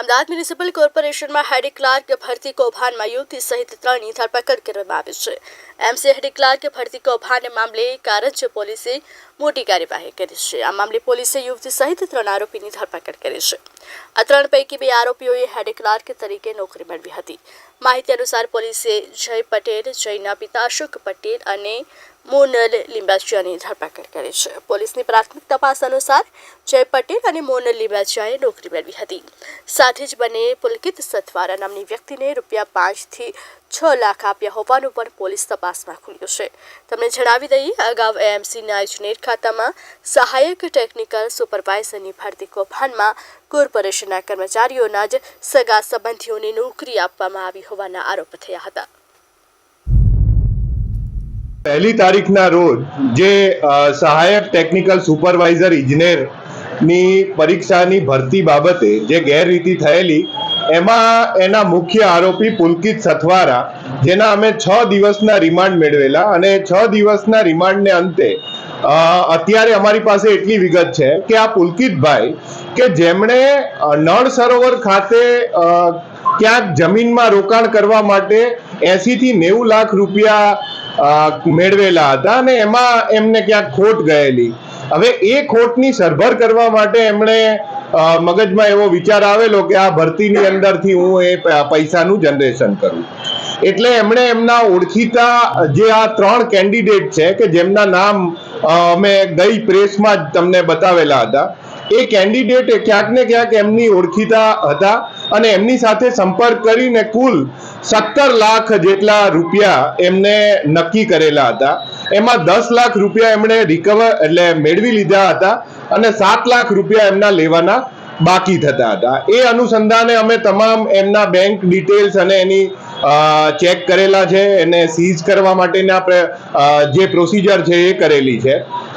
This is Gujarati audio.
અમદાવાદ મ્યુનિસિપલ કોર્પોરેશનમાં હેડી ક્લાર્ક ભરતી કૌભાંડમાં યુવતી સહિત ત્રણની ધરપકડ કરવામાં આવી છે. એમસી હેડી ક્લાર્ક ભરતી કૌભાંડ મામલે કારજ પોલીસે મોટી કાર્યવાહી કરી છે. આ મામલે પોલીસે યુવતી સહિત ત્રણ આરોપીની ધરપકડ કરી છે. આ ત્રણ પૈકી બે આરોપીઓએ હેડ ક્લાર્ક તરીકે નોકરી મેળવી હતી. માહિતી અનુસાર પોલીસે જય પટેલ, જયના પિતા અશોક પટેલ અને મોનલ લિંબાચિયાની ધરપકડ કરી છે. પોલીસની પ્રાથમિક તપાસ અનુસાર જય પટેલ અને મોનલ લિંબાચિયાએ નોકરી મેળવી હતી. સાથે જ બંને પુલકિત સથવારા નામની વ્યક્તિને રૂપિયા પાંચથી છ લાખ આપ્યા હોવાનું પણ પોલીસ તપાસમાં ખુલ્યું છે. તમને જણાવી દઈએ, અગાઉ એએમસીના ઇજનેર ખાતામાં સહાયક ટેકનિકલ સુપરવાઇઝરની ભરતી કૌભાંડમાં કોર્પોરેશનના કર્મચારીઓના જ સગા સંબંધીઓને નોકરી આપવામાં આવી હોવાના આરોપ થયા હતા. પહેલી તારીખના રોજ જે સહાયક ટેકનિકલ સુપરવાઇઝર ઇજનેરની પરીક્ષાની ભરતી બાબતે જે ગેરરીતિ થયેલી, એમાં એના મુખ્ય આરોપી પુલકિત સથવારા, જેના અમે છ દિવસના રિમાન્ડ મેળવેલા અને છ દિવસના રિમાન્ડને અંતે અત્યારે અમારી પાસે એટલી વિગત છે કે આ પુલકિતભાઈ કે જેમણે નળ સરોવર ખાતે ક્યાંક જમીનમાં રોકાણ કરવા માટે એસી થી નેવું લાખ રૂપિયા મેળવેલા હતા અને એમાં એમને ક્યાંક ખોટ ગયેલી. હવે એ ખોટની સરભર કરવા માટે એમણે મગજમાં એવો વિચાર આવેલો કે આ ભરતીની અંદરથી હું એ પૈસાનું જનરેશન કરું. એટલે એમણે એમના ઓળખીતા જે આ ત્રણ કેન્ડિડેટ છે, કે જેમના નામ અમે ગઈ પ્રેસમાં જ તમને બતાવેલા હતા, એ કેન્ડિડેટ ક્યાંક ને ક્યાંક એમની ઓળખીતા હતા. અને એમની સાથે સંપર્ક કરીને કુલ સત્તર લાખ જેટલા રૂપિયા એમને નક્કી કરેલા હતા. એમાં દસ લાખ રૂપિયા એમણે રિકવર એટલે મેળવી લીધા હતા અને સાત લાખ રૂપિયા એમના લેવાના બાકી થતા હતા. એ અનુસંધાને અમે તમામ એમના બેંક ડિટેલ્સ અને એની ચેક કરેલા છે. એને સીઝ કરવા માટેના જે પ્રોસિજર છે એ કરેલી છે.